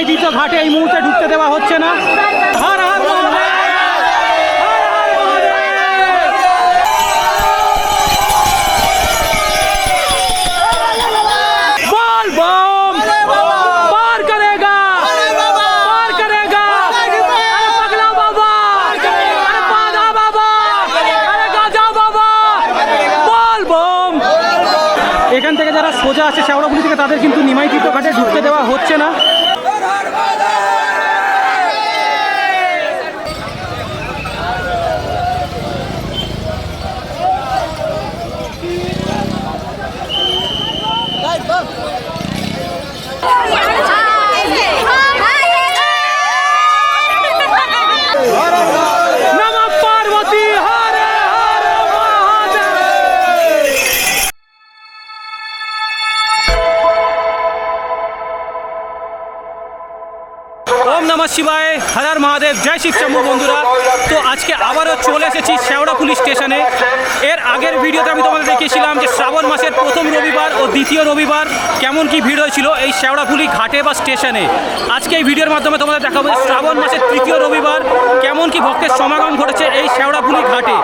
ঐতিহ্য ঘাটে এই মুহূর্তে ঢুকতে দেওয়া হচ্ছে না। এখান থেকে যারা সোজা আছে শ্যাওড়াগুলি থেকে তাদের কিন্তু শিবায় হরার মহাদেব। জয় শিব শম্ভু বন্ধুরা। তো আজকে আবারও চলে এসেছি শেওড়াপুলি স্টেশনে। এর আগের ভিডিওতে আমি তোমাদের দেখিয়েছিলাম যে শ্রাবণ মাসের প্রথম রবিবার ও দ্বিতীয় রবিবার কেমন কি ভিড় হয়েছিল এই শেওড়াপুলি ঘাটে বা স্টেশনে। আজকে এই ভিডিওর মাধ্যমে তোমাদের দেখাবো শ্রাবণ মাসের তৃতীয় রবিবার কেমন কি ভক্তের সমাগম ঘটেছে এই শেওড়াপুলি ঘাটে।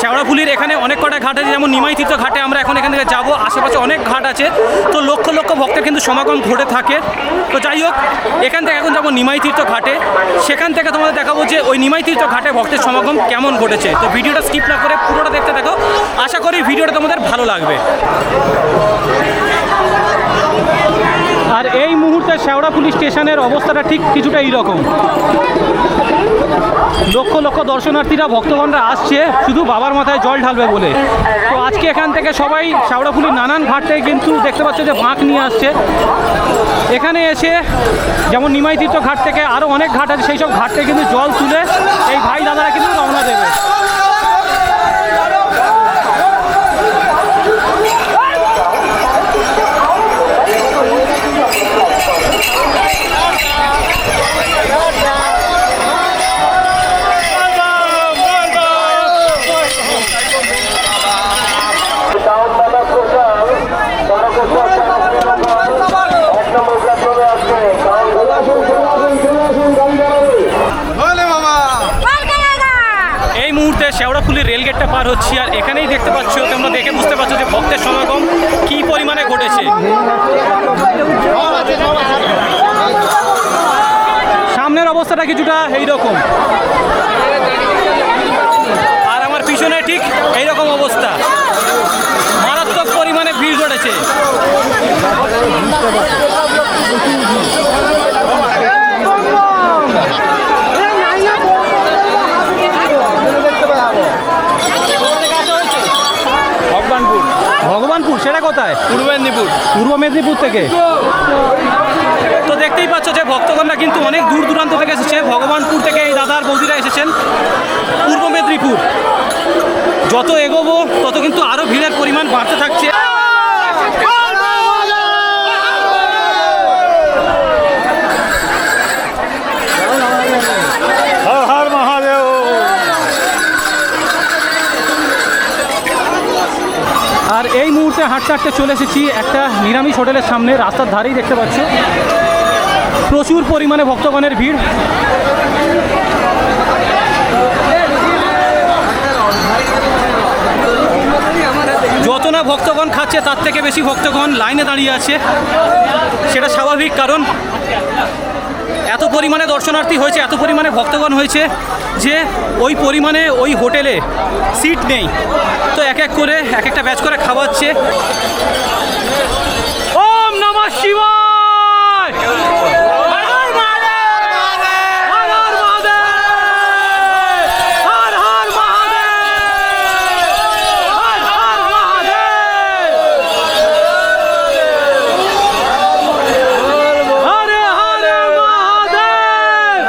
শেওড়াপুলির এখানে অনেক কটা ঘাট আছে, যেমন নিমাইতীর্থ ঘাটে আমরা এখন এখান থেকে যাব। আশেপাশে অনেক ঘাট আছে। তো লক্ষ লক্ষ ভক্তের কিন্তু সমাগম ঘটে থাকে। তো যাই হোক, এখান থেকে এখন যাব নিমাইতীর্থ ঘাটে। সেখান থেকে তোমাদের দেখাবো যে ওই নিমাইতীর্থ ঘাটে ভক্তের সমাগম কেমন ঘটেছে। তো ভিডিওটা স্কিপ না করে পুরোটা দেখতে থাকো। আশা করি ভিডিওটা তোমাদের ভালো লাগবে। আর এই মুহূর্তে শেওড়া পুলিশ স্টেশনের অবস্থাটা ঠিক কিছুটা এইরকম। লক্ষ লক্ষ দর্শনার্থীরা, ভক্তগণরা আসছে, শুধু বাবার মাথায় জল ঢালবে বলে। তো আজকে এখান থেকে সবাই শাওড়াফুলির নানান ঘাট থেকে কিন্তু দেখতে পাচ্ছ যে বাঁক নিয়ে আসছে। এখানে এসে যেমন নিমাইতীর্থ ঘাট থেকে আরও অনেক ঘাট আছে, সেই সব ঘাট থেকে কিন্তু জল তুলে এই ভাই দাদারা কিন্তু রওনা দেবে। পার হচ্ছি আর এখানেই দেখতে পাচ্ছ, তোমরা দেখে বুঝতে পারছ যে ভক্তের সমাগম কি পরিমাণে ঘটেছে। সামনের অবস্থাটা কিছুটা এইরকম। আর আমার পিছনে ঠিক এইরকম অবস্থা। মারাত্মক পরিমাণে ভিড় ঘটেছে ভগবানপুর ভগবানপুর সেটা কোথায়? পূর্ব মেদিনীপুর। পূর্ব মেদিনীপুর থেকে? তো দেখতেই পাচ্ছ যে ভক্তগণরা কিন্তু অনেক দূর দূরান্ত থেকে এসেছে। ভগবানপুর থেকে এই দাদার বৌদিরা এসেছেন পূর্ব মেদিনীপুর। যত এগোবো তত কিন্তু আরও ভিড়ের পরিমাণ বাড়তে থাকছে। আর এই মুহূর্তে হাঁটতে হাঁটতে চলে এসেছি একটা নিরামিষ হোটেলের সামনে, রাস্তার ধারেই দেখতে পাচ্ছ। প্রচুর পরিমাণে ভক্তগণের ভিড়। যত না ভক্তগণ খাচ্ছে, তার থেকে বেশি ভক্তগণ লাইনে দাঁড়িয়ে আছে। সেটা স্বাভাবিক কারণ। পরিমাণে দর্শনার্থী হয়েছে, এত পরিমাণে ভক্তগণ হয়েছে যে ওই পরিমাণে ওই হোটেলে সিট নেই। তো এক এক করে, এক একটা ব্যাচ করে খাওয়াচ্ছে। ওম নমঃ শিবায় হর হর মহাদেব! হর হর মহাদেব! হর হর মহাদেব! হর হর মহাদেব! হরে হরে মহাদেব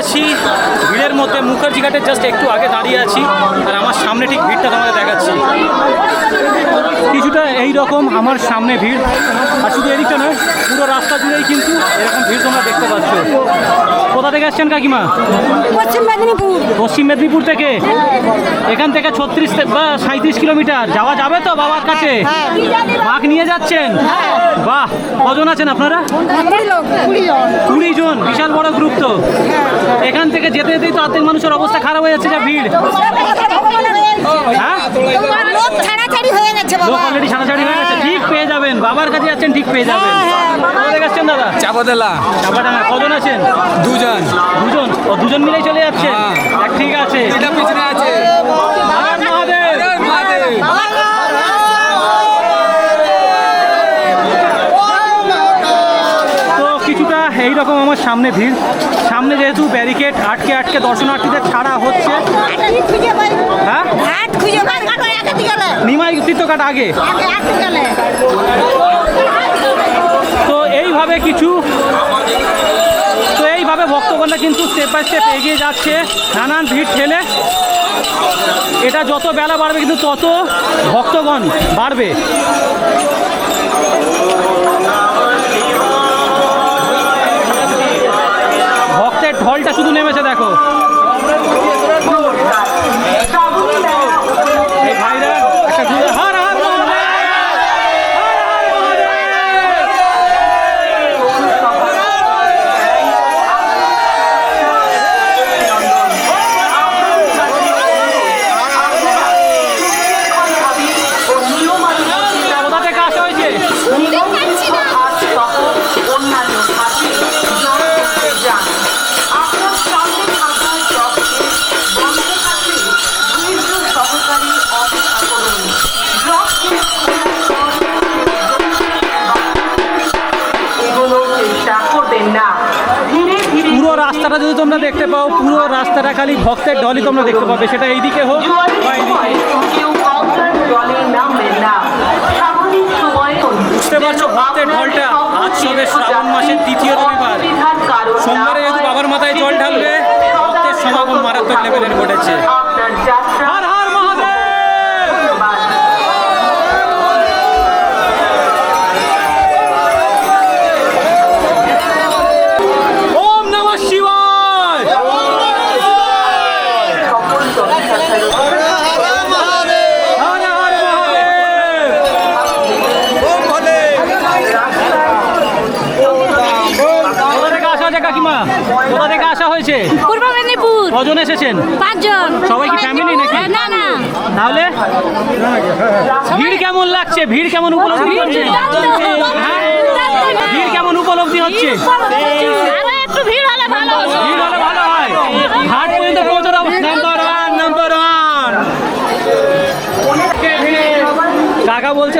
আছি ভিড়ের মধ্যে মুখার্জি ঘাটের জাস্ট একটু আগে দাঁড়িয়ে আছি আর আমার সামনে ঠিক ভিড়টা তোমাদের দেখাচ্ছি। কিছুটা এই রকম আমার সামনে ভিড় আর শুধু এদিকটা নয় পুরো রাস্তা জুড়েই কিন্তু এরকম ভিড় তোমরা দেখতে পাচ্ছ। কোথা থেকে আসছেন কাকিমা? পশ্চিম মেদিনীপুর। পশ্চিম মেদিনীপুর থেকে? এখান থেকে ছত্রিশ বা সাঁত্রিশ কিলোমিটার। যাওয়া যাবে তো বাবার কাছে? বাঘ নিয়ে যাচ্ছেন? বাহ কজন আছেন আপনারা? কুড়ি জন। বিশাল বড় গ্রুপ তো। এখান থেকে যেতে যেতে তো অর্ধেক মানুষের অবস্থা খারাপ হয়ে যাচ্ছে যা ভিড়। হ্যাঁ? লোক ছাড়াছাড়ি হয়ে গেছে অলরেডি ছাড়াছাড়ি হয়ে গেছে ঠিক পেয়ে যাবেন। বাবার কাছে যাচ্ছেন ঠিক পেয়ে যাবেন। কোথা থেকে দাদা? চাপাতেলা। কজন আছেন? দুজন। দুজন? ও দুজন মিলেই চলে যাচ্ছেন হ্যাঁ। ঠিক আছে। এটা পিছনে আছে। হর মহাদেব! মহাদেব। তো কিছুটা এইরকম আমার সামনে ভিড়। সামনে ব্যারিকেড আটকে আটকে দর্শনার্থীদের ছাড়া হচ্ছে। হ্যাঁ? আগে। তো এইভাবে কিছু, তো এইভাবে ভক্তগণরা কিন্তু স্টেপ বাই স্টেপ এগিয়ে যাচ্ছে, নানান ভিড় ঠেলে। এটা যত বেলা বাড়বে কিন্তু তত ভক্তগণ বাড়বে। ঢলটা শুধু নেমেছে দেখো। ভক্তের ডলি তোমরা দেখতে পাবে সেটা এইদিকে হোক বা বুঝতে পারছ ভক্তের ঢলটা আজ সবে শ্রাবণ মাসের তৃতীয় রবিবার সোমবারে যেহেতু বাবার মাথায় জল ঢালবে ভক্তের সমাগম মারাত্মক লেভেলের ঘটেছে।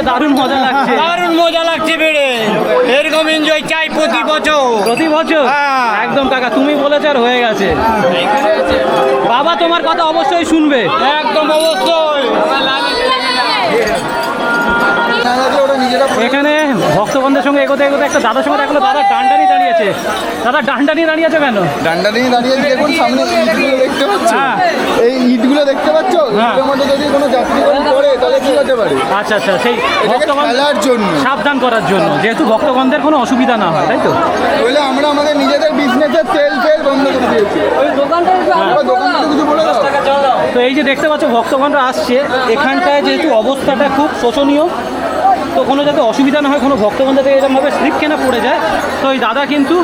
বলছে দারুণ মজা লাগছে। দারুণ মজা লাগছে বেড়ে। এরকম এনজয় চাই প্রতি বছর। প্রতি বছর? হ্যাঁ। একদম কাকা তুমি বলেছ আর হয়ে গেছে। বাবা তোমার কথা অবশ্যই শুনবে। একদম অবশ্যই। এখানে ভক্তবন্ধের সঙ্গে এগোতে এগোতে একটা দাদার সঙ্গে দেখল দাদা ডান্ডা নিয়ে দাঁড়িয়েছে। দাদা ডান্ডা নিয়ে দাঁড়িয়েছে কেন? ডান্ডা নিয়ে দাঁড়িয়ে দেখুন সামনে ইটগুলো দেখতে পাচ্ছ? হ্যাঁ। এই ইটগুলো দেখতে পাচ্ছ? হ্যাঁ। মধ্যে যদি কোনো যাত্রীগণ পড়ে তাহলে কি হতে পারে? আচ্ছা আচ্ছা সেই জন্য। সাবধান করার জন্য। যেহেতু ভক্তগণদের কোনো অসুবিধা না হয় তাই তো? আমরা আমাদের নিজেদের বিজনেসের সেল ফেল বন্ধ করে দিয়েছি। আমরা দোকানটা কিছু বলে দাও। তো এই যে দেখতে পাচ্ছ ভক্তগণরা আসছে। এখানটায় যেহেতু অবস্থাটা খুব শোচনীয় তো কোনো যাতে অসুবিধা না হয় কোনো ভক্তগণ যাতে এরকমভাবে স্লিপ কেনা পড়ে যায় তো এই দাদা কিন্তু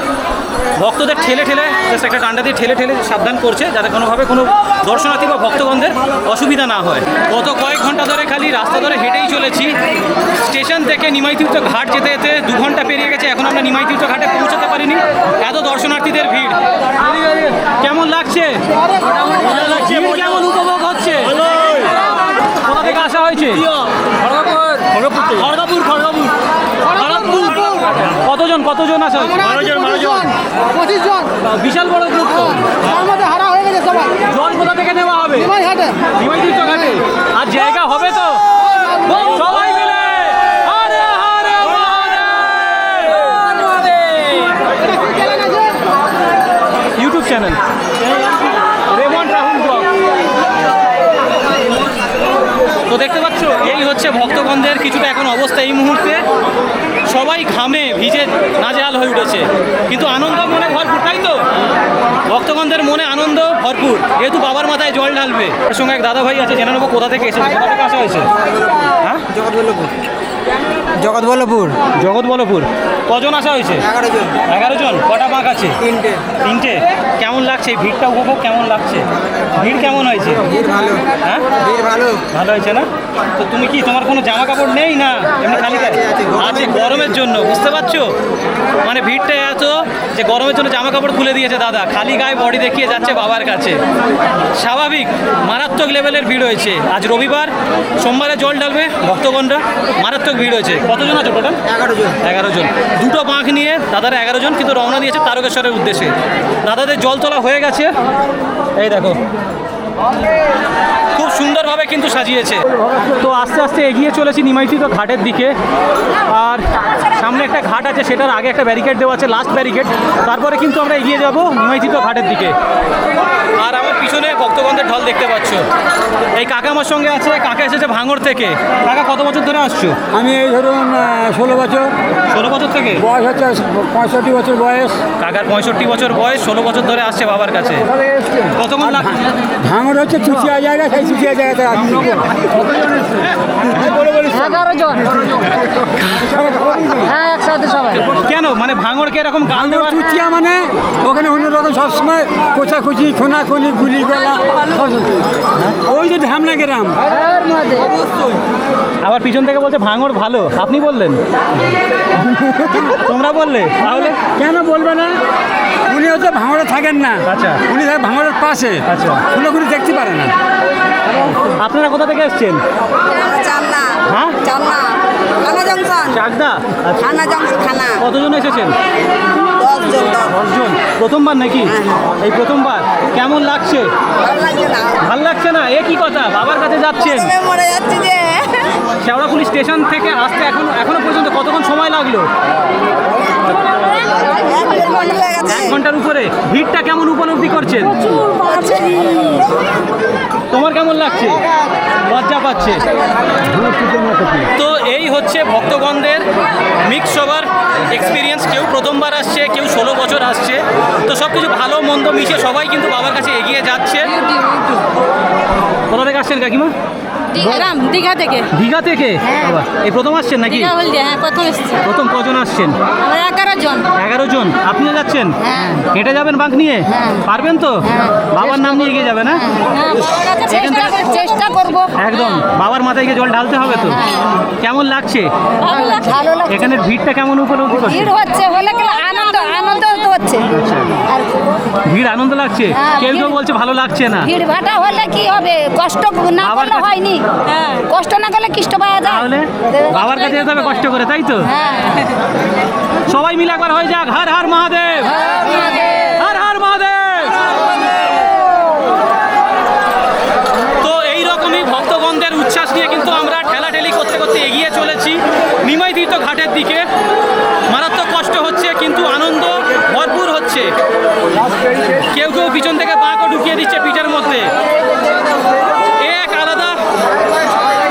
ভক্তদের ঠেলে ঠেলে জাস্ট একটা ডান্ডা দিয়ে ঠেলে ঠেলে সাবধান করছে যাতে কোনোভাবে কোনো দর্শনার্থী বা ভক্তগণদের অসুবিধা না হয়। গত কয়েক ঘণ্টা ধরে খালি রাস্তা ধরে হেঁটেই চলেছি। স্টেশন থেকে নিমাইতীর্থ ঘাট যেতে যেতে দু ঘণ্টা পেরিয়ে গেছে এখন আমরা নিমাইতীর্থ ঘাটে পৌঁছাতে পারিনি। এত দর্শনার্থীদের ভিড়। কেমন লাগছে? কেমন উপভোগ হচ্ছে? কোথা থেকে আসা হয়েছে? জন কতজন আছে? পঁচিশ জন বিশাল বড় গ্রুপ হ্যাঁ, হারা হয়ে গেছে সবাই। জল কোথা থেকে নেওয়া হবে? আর জায়গা হবে তো? তো দেখতে পাচ্ছ এই হচ্ছে ভক্তগণদের কিছুটা এখন অবস্থা এই মুহূর্তে। সবাই ঘামে, ভিজে নাজেহাল হয়ে উঠেছে। কিন্তু আনন্দ মনে ভরপুর, তাই তো? ভক্তগণদের মনে আনন্দ ভরপুর। যেহেতু বাবার মাথায় জল ঢালবে। এর সঙ্গে এক দাদা ভাই আছে, জেনে নেব কোথা থেকে এসেছে, কোথা থেকে আসা হয়েছে। হ্যাঁ? জগৎবল্লভপুর। কজন আসা হয়েছে? এগারো জন। এগারো জন। কটা বাঁক আছে? তিনটে। তিনটে। কেমন লাগছে? ভিড়টা উপভোগ কেমন লাগছে? ভিড় কেমন হয়েছে? ভিড় ভালো। হ্যাঁ? ভিড় ভালো। ভালো হয়েছে না? তো তুমি কি তোমার কোনো জামা কাপড় নেই না? এমনি খালি? আছে গরমের জন্য। বুঝতে পারছ? মানে ভিড়টা এত যে গরমের জন্য জামা কাপড় খুলে দিয়েছে দাদা। খালি গায়ে বডি দেখিয়ে যাচ্ছে বাবার কাছে। স্বাভাবিক। মারাত্মক লেভেলের ভিড় হয়েছে। আজ রবিবার। সোমবারে জল ঢালবে ভক্তগণরা। মারাত্মক ভিড় হয়েছে। কতজন আছে টোটাল? এগারো জন। এগারো জন। দুটো বাঁক নিয়ে দাদারা এগারো জন কিন্তু রওনা দিয়েছে তারকেশ্বরের উদ্দেশ্যে। দাদাদের জল তোলা হয়ে গেছে। এই দেখো। খুব সুন্দরভাবে কিন্তু সাজিয়েছে। তো আস্তে আস্তে এগিয়ে চলেছি নিমাইতি তো ঘাটের দিকে। আর সামনে একটা ঘাট আছে সেটার আগে একটা ব্যারিকেড দেওয়া আছে লাস্ট ব্যারিকেড। তারপরে কিন্তু আমরা এগিয়ে যাব নিমাইতি তো ঘাটের দিকে। পিছনে ভক্তগণদের ঢল দেখতে পাচ্ছ। এই কাকা আমার সঙ্গে আছে কাকা এসেছে ভাঙর থেকে। কাকা কত বছর ধরে আসছো? আমি এই ধরুন ষোলো বছর। ষোলো বছর থেকে? বয়স হচ্ছে পঁয়ষট্টি বছর বয়স। কাকার পঁয়ষট্টি বছর বয়স ষোলো বছর ধরে আসছে বাবার কাছে। কতক্ষণ ভাঙর হচ্ছে চুচিয়া জায়গা সেই চুচিয়া জায়গাতে এগারো জন। হ্যাঁ একসাথে সবাই। কেন? মানে ভাঙড়কে এরকম গান দেওয়া চুচিয়া মানে ওখানে অন্যরকম সবসময় কোচাকুচি খোনাখুনি গুলি ওই যে ঢামনা গ্রাম। আবার পিছন থেকে বলছে ভাঙড় ভালো। আপনি বললেন। তোমরা বললে। তাহলে কেন বলবে না? উনি হচ্ছে ভাঙড়ে থাকেন না। আচ্ছা। উনি থাকে ভাঙড়ের পাশে। আচ্ছা। খুলে দেখতে পারে না। আপনারা কোথা থেকে এসছেন? হ্যাঁ? জংশন। চাকদা? থানা জংশন থানা। কতজন এসেছেন? দশ জন দশ দশজন। প্রথমবার নাকি? এই প্রথমবার। কেমন লাগছে? ভালো লাগছে না। এ কি কথা? বাবার কাছে যাচ্ছেন? শেওড়াফুলি স্টেশন থেকে আসতে এখন এখনও পর্যন্ত কতক্ষণ সময় লাগল? এক ঘণ্টার উপরে ভিড়টা কেমন উপলব্ধি করছেন? তোমার কেমন লাগছে? লজ্জা পাচ্ছে। তো এই হচ্ছে ভক্তগণদের মিক্স সবার এক্সপিরিয়েন্স কেউ প্রথমবার আসছে কেউ ষোলো বছর আসছে। তো সব কিছু ভালো মন্দ মিশে সবাই কিন্তু বাবার কাছে এগিয়ে যাচ্ছে। কোথা থেকে আসছেন কাকিমা? গ্রাম দীঘা থেকে। দীঘা থেকে? বাবা, এই প্রথম আসছেন নাকি? দীঘা হলদিয়া হ্যাঁ প্রথম এসেছি। প্রথম কজন আসছেন? আমরা এগারো জন। এগারো জন। আপনিও যাচ্ছেন? হ্যাঁ। হেঁটে যাবেন বাঁক নিয়ে? হ্যাঁ। পারবেন তো? বাবার নাম নিয়ে এগিয়ে যাবে না হ্যাঁ চেষ্টা কর- করব। একদম। বাবার মাথায় গিয়ে জল ঢালতে হবে তো? কেমন লাগছে? এখানে ভিড়টা কেমন উপলব্ধি করছে ভিড় হচ্ছে হলে কি আনন্দ আনন্দ তো হচ্ছে। আর ভিড় আনন্দ লাগছে? হ্যাঁ, কেউ কেউ বলছে ভালো লাগছে না। ভিড় ভাটা হলে কি হবে? কষ্ট না করলে হয়নি। হ্যাঁ। কষ্ট না করলে কৃষ্ট পাওয়া যায়। তাহলে বাবার কাছে যেতে হবে কষ্ট করে তাই তো? হ্যাঁ। সবাই মিলে একবার হয়ে যাক। হর হর মহাদেব। হর হর মহাদেব। তো এই রকমই ভক্তগণদের উচ্ছ্বাস নিয়ে কিন্তু আমরা ঠেলাঠেলি করতে করতে এগিয়ে চলেছি। নিমাই তীর্থ ঘাটের দিকে মারাত্মক কষ্ট হচ্ছে কিন্তু আনন্দ হচ্ছে কেউ কেউ পিছন থেকে বাঁকও ঢুকিয়ে দিচ্ছে পিঠের মধ্যে। এক আলাদা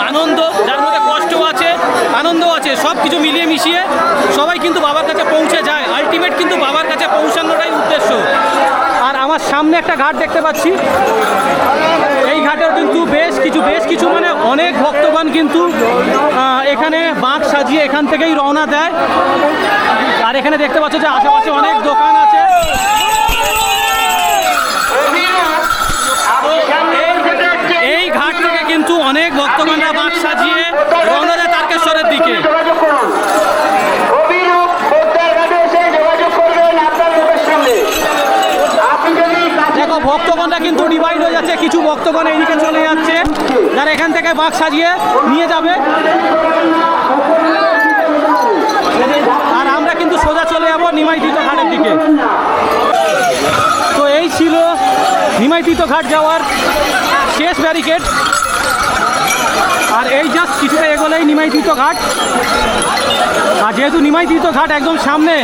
আনন্দ, যার মধ্যে কষ্ট আছে আনন্দ আছে সব কিছু মিলিয়ে মিশিয়ে সবাই কিন্তু বাবার কাছে পৌঁছে যায়। আলটিমেট কিন্তু বাবার কাছে পৌঁছানোটাই উদ্দেশ্য। আর আমার সামনে একটা ঘাট দেখতে পাচ্ছি। এই ঘাটেও কিন্তু বেশ কিছু বেশ কিছু মানে অনেক ভক্তগণ কিন্তু এখানে বাঁক সাজিয়ে এখান থেকেই রওনা দেয়। আর এখানে দেখতে পাচ্ছ যে আশেপাশে অনেক দোকান আছে এই- এই ঘাট থেকে কিন্তু অনেক ভক্তগণরা বাঁক সাজিয়ে রওনা দেয় তারকেশ্বরের দিকে। দেখো ভক্তগণরা কিন্তু ডিভাইড হয়ে যাচ্ছে। কিছু ভক্তগণ এইদিকে চলে যাচ্ছে। যারা এখান থেকে বাঁক সাজিয়ে নিয়ে যাবে। আর আমরা কিন্তু সোজা চলে যাব নিমাইতীর্থ ঘাটের দিকে। তো এই ছিল নিমাইতীর্থ ঘাট যাওয়ার শেষ ব্যারিকেড। আর এই জাস্ট কিছুটা এগোলেই নিমাই নিমাইতীর্থ ঘাট। আর যেহেতু নিমাই নিমাইতীর্থ ঘাট একদম সামনে,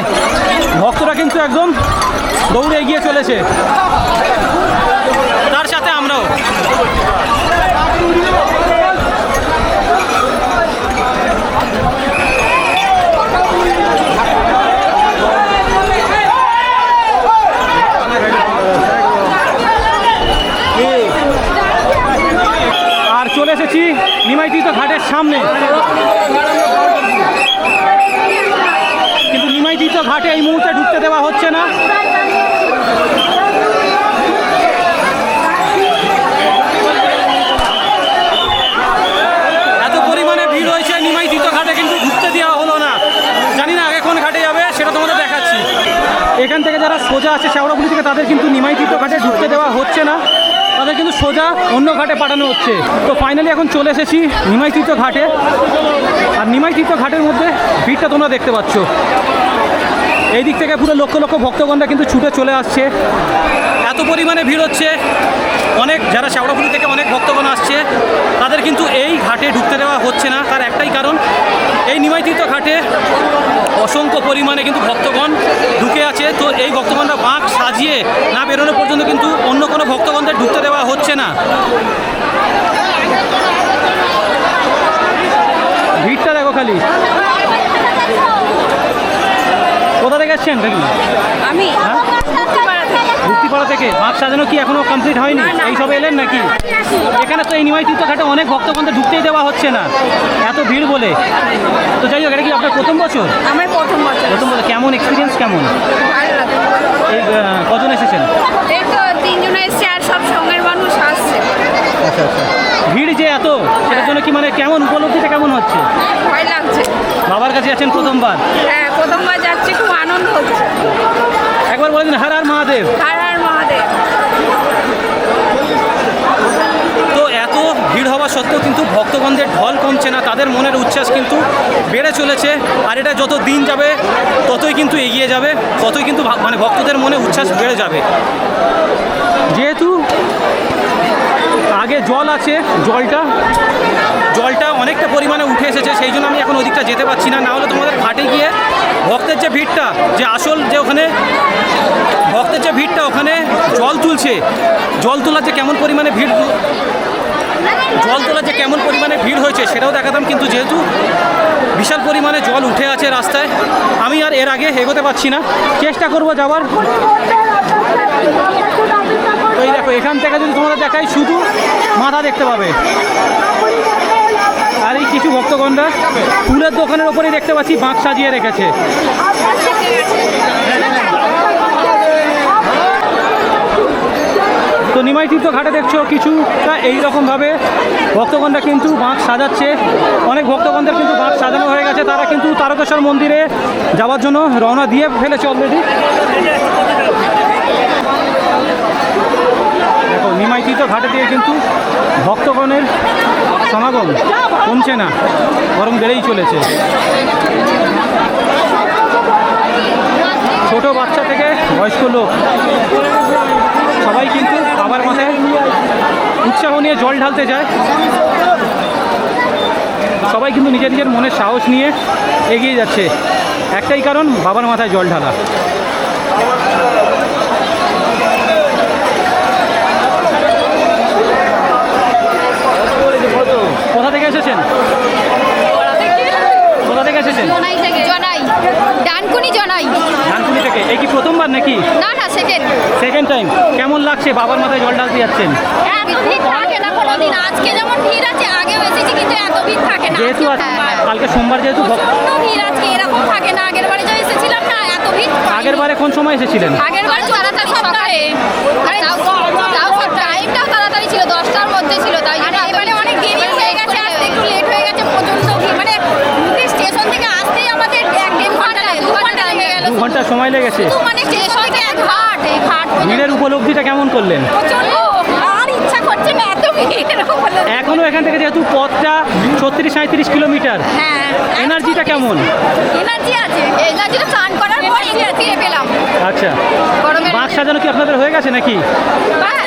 ভক্তরা কিন্তু একদম দৌড়ে এগিয়ে চলেছে। তার সাথে আমরাও। নিমাইকৃত ঘাটের সামনে। কিন্তু নিমাইকৃত ঘাটে এই মুহূর্তে ঢুকতে দেওয়া হচ্ছে না। এত পরিমাণে ভিড় হয়েছে নিমাইকৃত ঘাটে, কিন্তু ঢুকতে দেওয়া হলো না। জানি না আগে কোন ঘাটে যাবে, সেটা তোমাদের দেখাচ্ছি। এখান থেকে যারা সোজা আছে শ্যাওড়াগুলি থেকে, তাদের কিন্তু নিমাইকৃত ঘাটে ঢুকতে দেওয়া হচ্ছে না। তাদের কিন্তু সোজা অন্য ঘাটে পাঠানো হচ্ছে। তো ফাইনালি এখন চলে এসেছি নিমাই তীর্থ ঘাটে। আর নিমাই তীর্থ ঘাটের মধ্যে ভিড়টা তোমরা দেখতে পাচ্ছ। এই দিক থেকে পুরো লক্ষ লক্ষ ভক্তগণরা কিন্তু ছুটে চলে আসছে। এত পরিমাণে ভিড় হচ্ছে। অনেক যারা শেওড়াপুলি থেকে অনেক ভক্তগণ আসছে, তাদের কিন্তু এই ঘাটে ঢুকতে দেওয়া হচ্ছে না। তার একটাই কারণ, এই নিমাইতীর্থ ঘাটে অসংখ্য পরিমাণে কিন্তু ভক্তগণ ঢুকে আছে। তো এই ভক্তগণরা বাঁক সাজিয়ে না বেরোনো পর্যন্ত কিন্তু অন্য কোনো ভক্তগণদের ঢুকতে দেওয়া হচ্ছে না। ভিড়টা দেখো খালি। থেকে এসছেন আমি। হ্যাঁ? মুক্তিপাড়া থেকে বাঁক সাজানো কি এখনও কমপ্লিট হয়নি? এই সব এলেন নাকি? এখানে তো এই নিমাই তীর্থঘাটে অনেক ভক্তগণদের ঢুকতেই দেওয়া হচ্ছে না। এত ভিড় বলে। তো যাই হোক এটা কি আপনার প্রথম বছর? আমার প্রথম বছর। প্রথম বছর। কেমন এক্সপিরিয়েন্স কেমন? এই কজন এসেছেন? এই তো তিনজন এসছে আর সব সঙ্গের মানুষ আসছে। আচ্ছা আচ্ছা। ভিড় যে এত সেটার জন্য কি মানে কেমন উপলব্ধিটা কেমন হচ্ছে? বাবার কাছে আছেন প্রথমবার? হ্যাঁ প্রথমবার যাচ্ছি খুব আনন্দ হচ্ছে। একবার বলে দিন হার আর মহাদেব। হার হার মহাদেব। তো এত ভিড় হওয়া সত্ত্বেও কিন্তু ভক্তগণদের ঢল কমছে না তাদের মনের উচ্ছ্বাস কিন্তু বেড়ে চলেছে। আর এটা যত দিন যাবে ততই কিন্তু এগিয়ে যাবে ততই কিন্তু মানে ভক্তদের মনে উচ্ছ্বাস বেড়ে যাবে। যেহেতু আগে জল আছে, জলটা। জলটা অনেকটা পরিমাণে উঠে এসেছে, সেই জন্য আমি এখন ওদিকটা যেতে পারছি না। না হলে তোমাদের ঘাটে গিয়ে ভক্তের যে ভিড়টা, যে আসল যে ওখানে, ভক্তের যে ভিড়টা, ওখানে জল তুলছে। জল তোলার যে কেমন পরিমাণে ভিড়, জল তোলার যে কেমন পরিমাণে ভিড় হয়েছে, সেটাও দেখাতাম, কিন্তু যেহেতু বিশাল পরিমাণে জল উঠে আছে রাস্তায়, আমি আর এর আগে এগোতে পারছি না। চেষ্টা করব যাওয়ার। তো এই দেখো, এখান থেকে যদি তোমাদের দেখাই, শুধু মাথা দেখতে পাবে। আর এই কিছু ভক্তগণরা ফুলের দোকানের ওপরে দেখতে পাচ্ছি, বাঁক সাজিয়ে রেখেছে। তো নিমাই তীর্থ ঘাটে দেখছ, কিছুটা এইরকমভাবে ভক্তগণরা কিন্তু বাঁক সাজাচ্ছে। অনেক ভক্তগণদের কিন্তু বাঁক সাজানো হয়ে গেছে, তারা কিন্তু তারকেশ্বর মন্দিরে যাওয়ার জন্য রওনা দিয়ে ফেলেছে অলরেডি দেখো নিমাই ঘাটে দিয়ে কিন্তু ভক্তগণের সমাগম কমছে না, বরং বেড়েই চলেছে। ছোট বাচ্চা থেকে বয়স্ক লোক, সবাই কিন্তু বাবার মাথায় উৎসাহ নিয়ে জল ঢালতে যায়। সবাই কিন্তু নিজের নিজের মনের সাহস নিয়ে এগিয়ে যাচ্ছে। একটাই কারণ, বাবার মাথায় জল ঢালা। কোথা থেকে এসেছেন? কোথা থেকে এসেছেন? জনাই থেকে। জনাই। ডানকুনি জনাই। ধানকুনি থেকে। এই কি প্রথমবার নাকি? না না সেকেন্ড সেকেন্ড টাইম কেমন লাগছে? বাবার মাথায় জল ঢালতে যাচ্ছেন? হ্যাঁ ভিড় থাকে না কোনোদিন। আজকে যেমন ভিড় আছে আগেও এসেছি কিন্তু এত ভিড় থাকে না। যেহেতু। কালকে সোমবার যেহেতু ভিড় আজকে এরকম থাকে না। আগের বারে যে এসেছিলাম না এত ভিড় আগের বারে কোন সময় এসেছিলেন? আগের বার তাড়াতাড়ি সপ্তাহে। আরে তাও তাও টাইমটাও তাড়াতাড়ি ছিল দশটার মধ্যে ছিল তাই এবারে অনেক স্টেশন থেকে আসতেই আমাদের এক দেড় ঘণ্টা দু ঘণ্টা লেগে গেল। দু ঘণ্টা সময় লেগেছে। মানে স্টেশন থেকে ঘাট এই ঘাট ভিড়ের উপলব্ধিটা কেমন করলেন? প্রচণ্ড আর ইচ্ছা করছে না এত ভিড় এরকম হলো এখনও এখান থেকে যেহেতু পথটা ছত্রিশ সাঁত্রিশ কিলোমিটার হ্যাঁ এনার্জিটা কেমন? এনার্জি আছে এনার্জিটা স্নান করার পর এনার্জি পেলাম। আচ্ছা বাঁক সাজানো কি আপনাদের হয়ে গেছে নাকি? হ্যাঁ,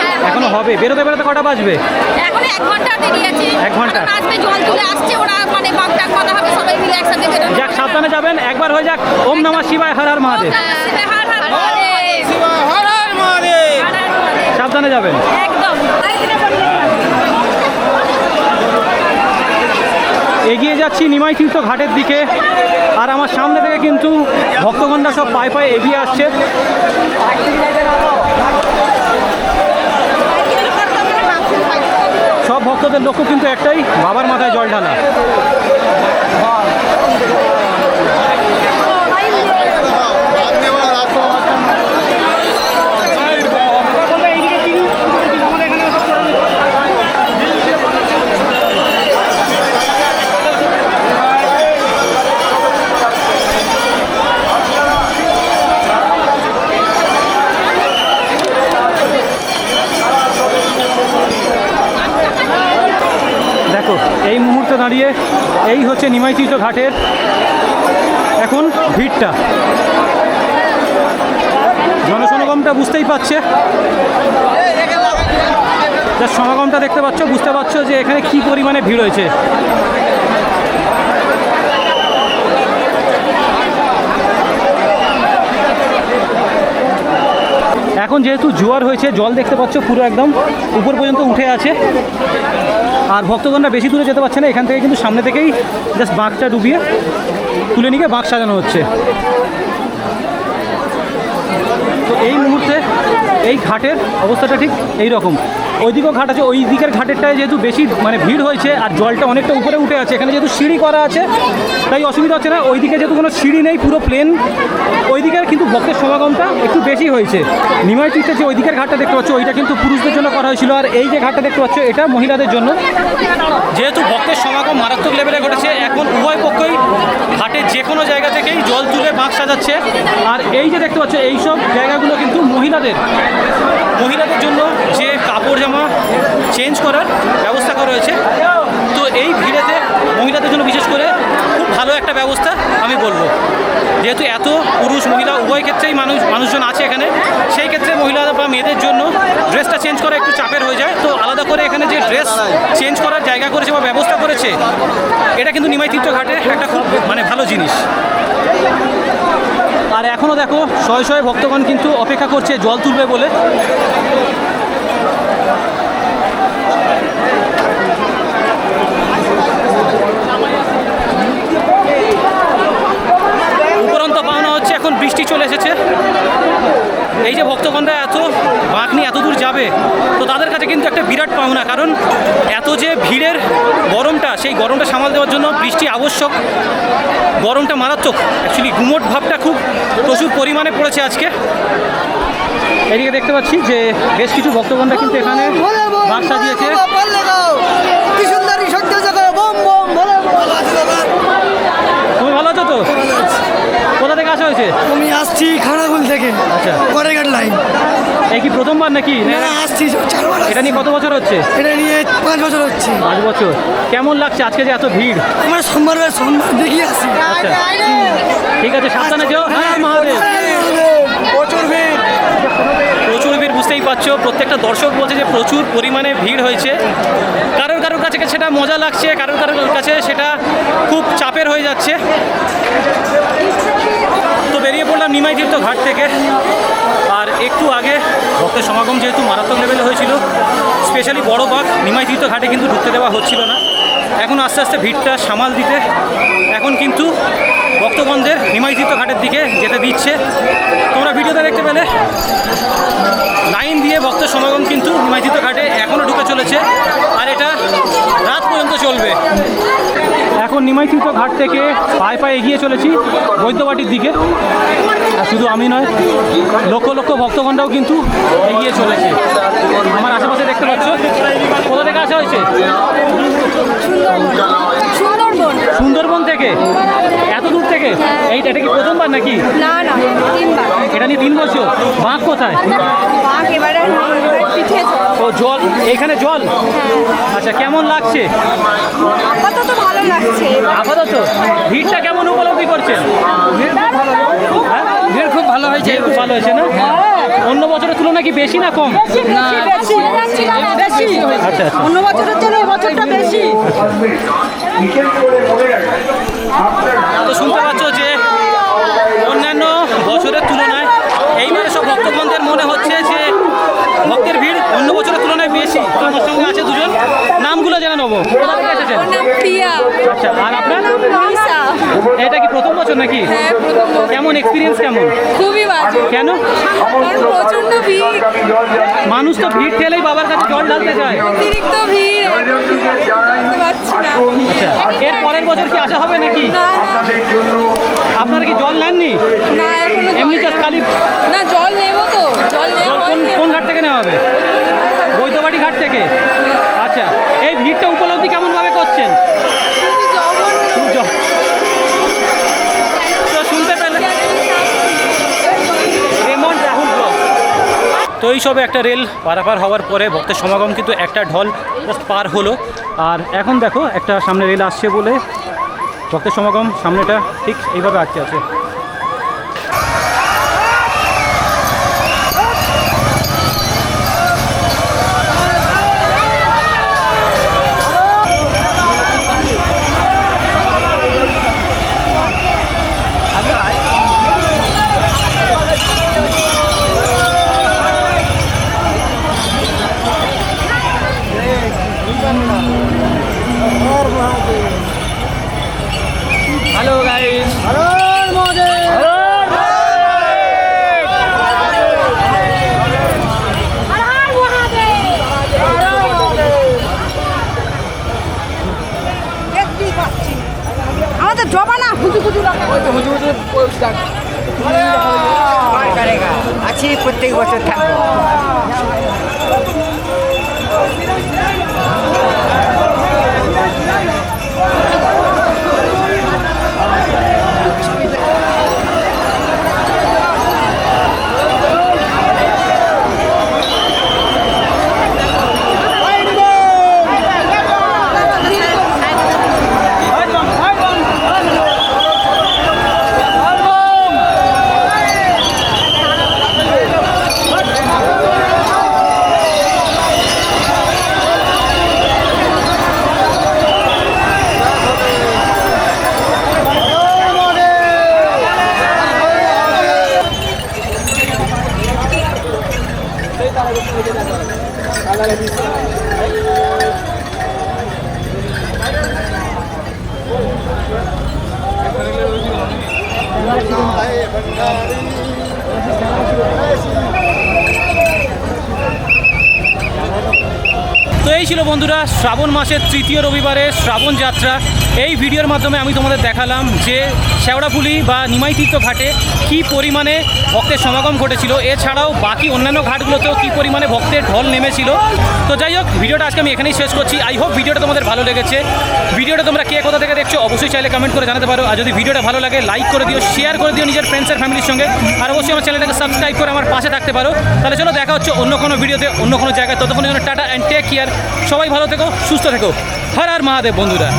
হ্যাঁ, এখনও হবে? বেরোতে বেরোতে কটা বাজবে? এখন এক ঘণ্টা দেরি আছে। এক ঘণ্টা? আসবে জল তুলে আসছে ওরা মানে বাগটাক কথা হবে সবাই মিলে একসাথে বেরোনো যাক সাবধানে যাবেন। একবার হয়ে যাক। ওম নমঃ শিবায় হর হর মহাদেব। হ্যাঁ, হার হার মহাদেব। হর হর মহাদেব হার হার মহাদেব। সাবধানে যাবেন একদম এগিয়ে যাচ্ছি নিমাই তীর্থ ঘাটের দিকে। আর আমার সামনে থেকে কিন্তু ভক্তগণরা সব পায়ে পায়ে এগিয়ে আসছে। সব ভক্তদের লক্ষ্য কিন্তু একটাই, বাবার মাথায় জল ঢালা। এই হচ্ছে নিমাইচিত ঘাটের। এখন ভিড়টা। জনসমাগমটা বুঝতেই পারছে। সমাগমটা দেখতে পাচ্ছ, বুঝতে পারছ যে এখানে কি পরিমাণে ভিড় হয়েছে। এখন যেহেতু জোয়ার হয়েছে, জল দেখতে পাচ্ছ, পুরো একদম উপর পর্যন্ত উঠে আছে। আর ভক্তগণরা বেশি দূরে যেতে পারছে না, এখান থেকে কিন্তু সামনে থেকেই জাস্ট বাঘটা ডুবিয়ে তুলে নিয়ে বাঘ সাজানো হচ্ছে। তো এই মুহূর্তে এই ঘাটের অবস্থাটা ঠিক এই রকম ওইদিকেও ঘাট আছে, ওই দিকের ঘাটেরটায় যেহেতু বেশি মানে ভিড় হয়েছে আর জলটা অনেকটা উপরে উঠে আছে, এখানে যেহেতু সিঁড়ি করা আছে, তাই অসুবিধা হচ্ছে না। ওইদিকে যেহেতু কোনো সিঁড়ি নেই, পুরো প্লেন ওই দিকের কিন্তু ভক্তের সমাগমটা একটু বেশি হয়েছে। নিমাই তীর্থের যে ওই দিকের ঘাটটা দেখতে পাচ্ছ, ওইটা কিন্তু পুরুষদের জন্য করা হয়েছিল। আর এই যে ঘাটটা দেখতে পাচ্ছ, এটা মহিলাদের জন্য। যেহেতু ভক্তের সমাগম মারাত্মক লেভেলে ঘটেছে, এখন উভয় পক্ষই ঘাটের যে কোনো জায়গা থেকেই জল তুলে বাঁক সাজাচ্ছে। আর এই যে দেখতে পাচ্ছ এই সব জায়গাগুলো কিন্তু মহিলাদের মহিলাদের জন্য যে কাপড় জামা চেঞ্জ করার ব্যবস্থা করা হয়েছে। তো এই ভিড়েতে মহিলাদের জন্য বিশেষ করে খুব ভালো একটা ব্যবস্থা আমি বলব। যেহেতু এত পুরুষ, মহিলা, উভয় ক্ষেত্রেই মানুষ, মানুষজন আছে এখানে, সেই ক্ষেত্রে মহিলা বা মেয়েদের জন্য ড্রেসটা চেঞ্জ করা একটু চাপের হয়ে যায়। তো আলাদা করে এখানে যে ড্রেস চেঞ্জ করার জায়গা করেছে বা ব্যবস্থা করেছে, এটা কিন্তু নিমাই তীর্থ ঘাটে একটা খুব মানে ভালো জিনিস। আর এখনও দেখো, শয়ে শয়ে ভক্তগণ কিন্তু অপেক্ষা করছে, জল তুলবে বলে। উপরন্ত পাওনা হচ্ছে, এখন বৃষ্টি চলে এসেছে। এই যে ভক্তগণরা এত বাঁক নিয়ে এত দূর যাবে তো তাদের কাছে কিন্তু একটা বিরাট পাওনা কারণ এত যে ভিড়ের গরমটা সেই গরমটা সামাল দেওয়ার জন্য বৃষ্টি আবশ্যক। গরমটা মারাত্মক। অ্যাকচুয়ালি গুমোট ভাবটা খুব প্রচুর পরিমাণে পড়েছে আজকে। এদিকে দেখতে পাচ্ছি যে বেশ কিছু ভক্তগণরা কিন্তু এখানে বাঁক সাজিয়েছে। বোম বলে তুমি ভালো আছো তো? কোথা থেকে আসা হয়েছে? আমি আসছি খানাগুল থেকে। করেঘাট লাইন এই কি প্রথমবার নাকি? আসছি চারবার এটা নিয়ে কত বছর হচ্ছে? এটা নিয়ে পাঁচ বছর হচ্ছে। পাঁচ বছর। কেমন লাগছে আজকে যে এত ভিড়? আমরা সোমবার সোমবার দেখি আসি। আচ্ছা। ঠিক আছে সাবধানে যেও। হ্যাঁ মহাদেব। প্রচুর ভিড়। প্রচুর ভিড় বুঝতেই পারছ। প্রত্যেকটা দর্শক বলছে যে প্রচুর পরিমাণে ভিড় হয়েছে। কারোর কারোর কাছে সেটা মজা লাগছে কারোর কারোর কাছে সেটা খুব চাপের হয়ে যাচ্ছে। বেরিয়ে পড়লাম নিমাই তীর্থ ঘাট থেকে। আর একটু আগে ভক্তের সমাগম যেহেতু মারাত্মক লেভেলে হয়েছিল স্পেশালি বড় বাঘ নিমাই তীর্থ ঘাটে কিন্তু ঢুকতে দেওয়া হচ্ছিল না। এখন আস্তে আস্তে ভিড়টা সামাল দিতে এখন কিন্তু ভক্তগণদের তীর্থ ঘাটের দিকে যেতে দিচ্ছে। তোমরা ভিডিওতে দেখতে পেলে, লাইন দিয়ে ভক্ত সমাগম কিন্তু নিমাইতীর্থ ঘাটে এখনও ঢুকে চলেছে আর এটা রাত পর্যন্ত চলবে এখন নিমাইতীর্থ ঘাট থেকে পায়ে পায়ে এগিয়ে চলেছি বৈদ্যবাটির দিকে। আর শুধু আমি নয় লক্ষ লক্ষ ভক্তগণরাও কিন্তু এগিয়ে চলেছে। আমার আশেপাশে দেখতে পাচ্ছ কোথা থেকে আসা হয়েছে? সুন্দরবন। সুন্দরবন থেকে? এত দূর থেকে এইটা এটা কি প্রথমবার নাকি? না না তিনবার। এটা নিয়ে তিন বছর। বাঁক কোথায়? বাঘ এবারে পিঠে ও জল? এখানে জল? আচ্ছা কেমন লাগছে? আপাতত ভালো লাগছে। আপাতত? ভিড়টা কেমন উপলব্ধি করছেন? হ্যাঁ? ভিড় খুব ভালো হয়েছে। খুব ভালো হয়েছে না? অন্য বছরের তুলনায় কি বেশি না কম? বেশি আচ্ছা আচ্ছা। অন্য বছরের জন্য এবছরটা বেশি তো শুনতে পাচ্ছ যে অন্যান্য বছরের তুলনায় এইবারে সব ভক্তগণদের মনে হচ্ছে যে ভক্তের ভিড় অন্য বছরের সঙ্গে আছে দুজন। নামগুলো জেনে নেব। কোথা থেকে এসেছেন? আচ্ছা আর আপনার? এটা কি প্রথম বছর নাকি? হ্যাঁ। কেমন এক্সপিরিয়েন্স কেমন? খুবই বাজে। কেন? প্রচণ্ড ভিড়। মানুষ তো ভিড় ঠেলেই বাবার কাছে জল ঢালতে যায়। অতিরিক্ত ভিড়। আচ্ছা এর পরের বছর কি আসা হবে নাকি? আপনারা কি জল নেননি? না এমনি জাস্ট খালি না জল নেব তো। জল কোন ঘাট থেকে নেওয়া হবে? বৈদ্যবাড়ি ঘাট থেকে? আচ্ছা এই ভিড়টা উপলব্ধি কেমনভাবে করছেন? তো এই সবে একটা রেল পারাপার হওয়ার পরে ভক্তের সমাগম কিন্তু একটা ঢল জাস্ট পার হলো। আর এখন দেখো, একটা সামনে রেল আসছে বলে ভক্তের সমাগম সামনেটা ঠিক এইভাবে আটকে আছে। 시작. 아침에 뻗대고 와서 타고. তো এই ছিল বন্ধুরা শ্রাবণ মাসের তৃতীয় রবিবারে শ্রাবণ যাত্রা। এই ভিডিওর মাধ্যমে আমি তোমাদের দেখালাম যে শেওড়াফুলি বা নিমাইতীর্থ ঘাটে কি পরিমাণে ভক্তের সমাগম ঘটেছিল। এছাড়াও বাকি অন্যান্য ঘাটগুলোতেও কি পরিমাণে ভক্তের ঢল নেমেছিল। তো যাই হোক, ভিডিওটা আজকে আমি এখানেই শেষ করছি। আই হোপ ভিডিওটা তোমাদের ভালো লেগেছে। ভিডিওটা তোমরা কে কোথা থেকে দেখছ অবশ্যই চাইলে কমেন্ট করে জানাতে পারো। আর যদি ভিডিওটা ভালো লাগে লাইক করে দিও শেয়ার করে দিও নিজের ফ্রেন্ডস আর ফ্যামিলির সঙ্গে। আর অবশ্যই আমার চ্যানেলটাকে সাবস্ক্রাইব করে আমার পাশে থাকতে পারো। তাহলে চলো দেখা হচ্ছে অন্য কোনো ভিডিওতে, অন্য কোনো জায়গায়। ততক্ষণের জন্য টাটা অ্যান্ড টেক কেয়ার সবাই ভালো থেকো, সুস্থ থেকো। হর আর মহাদেব বন্ধুরা।